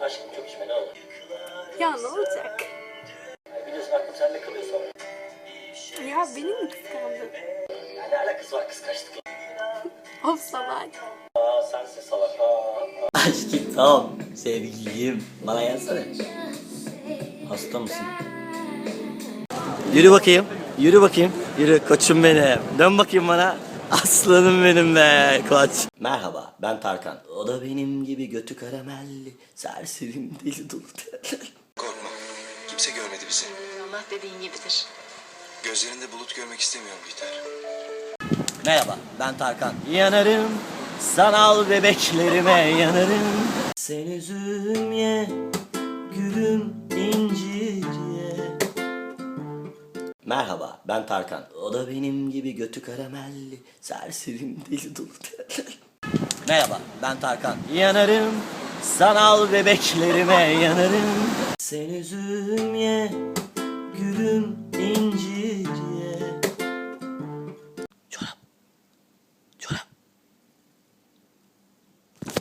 Aşkım çok içme ne olur. Ya ne olacak? Biliyorsun aklım sende kalıyor sonra. Ya beni mi kıskandın? Ya ne alakası var kıskançlıkla? Of salak. Aa sensin salak. Aa. Aşkım tamam. Sevgilim. Bana gelsene. Hasta mısın? Yürü bakayım. Yürü bakayım. Yürü koçum benim. Dön bakayım bana. Aslanım benim be koç. Merhaba ben Tarkan. O da benim gibi götü karamelli. Serserim deli dolu. Korkma. Kimse görmedi bizi. Allah dediğin gibidir. Gözlerinde bulut görmek istemiyorum Bihter. Merhaba ben Tarkan. Yanarım sanal bebeklerime yanarım. Sen üzüm ye, gülüm incir ye. Merhaba ben Tarkan. O da benim gibi götü karamelli. Serserim deli dolu. Merhaba ben Tarkan. Yanarım sanal bebeklerime yanarım. Sen üzüm ye, gülüm incir ye. Çorap. Çorap.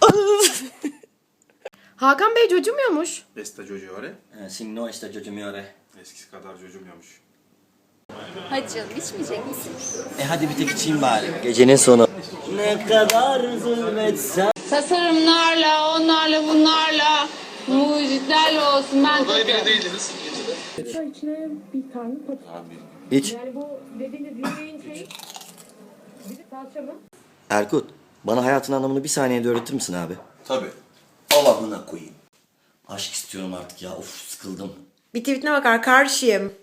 Hakan Bey cocumuyormuş. Esta giocare, Eh, Sì, no, sta giocamore. eskisi kadar cocumuyormuş. Hadi canım içmeyecek misin? E hadi bir tek içeyim bari. Gecenin sonu. Ne kadar zulmetsem. tasarımlarla, onlarla, bunlarla, mucitlerle olsun. Ben çok İç. Erkut, bana hayatın anlamını bir saniyede öğretir misin abi? Tabii. Allah'ına koyayım. Aşk istiyorum artık ya. Of sıkıldım. Bir tweetine bakar karşıyım.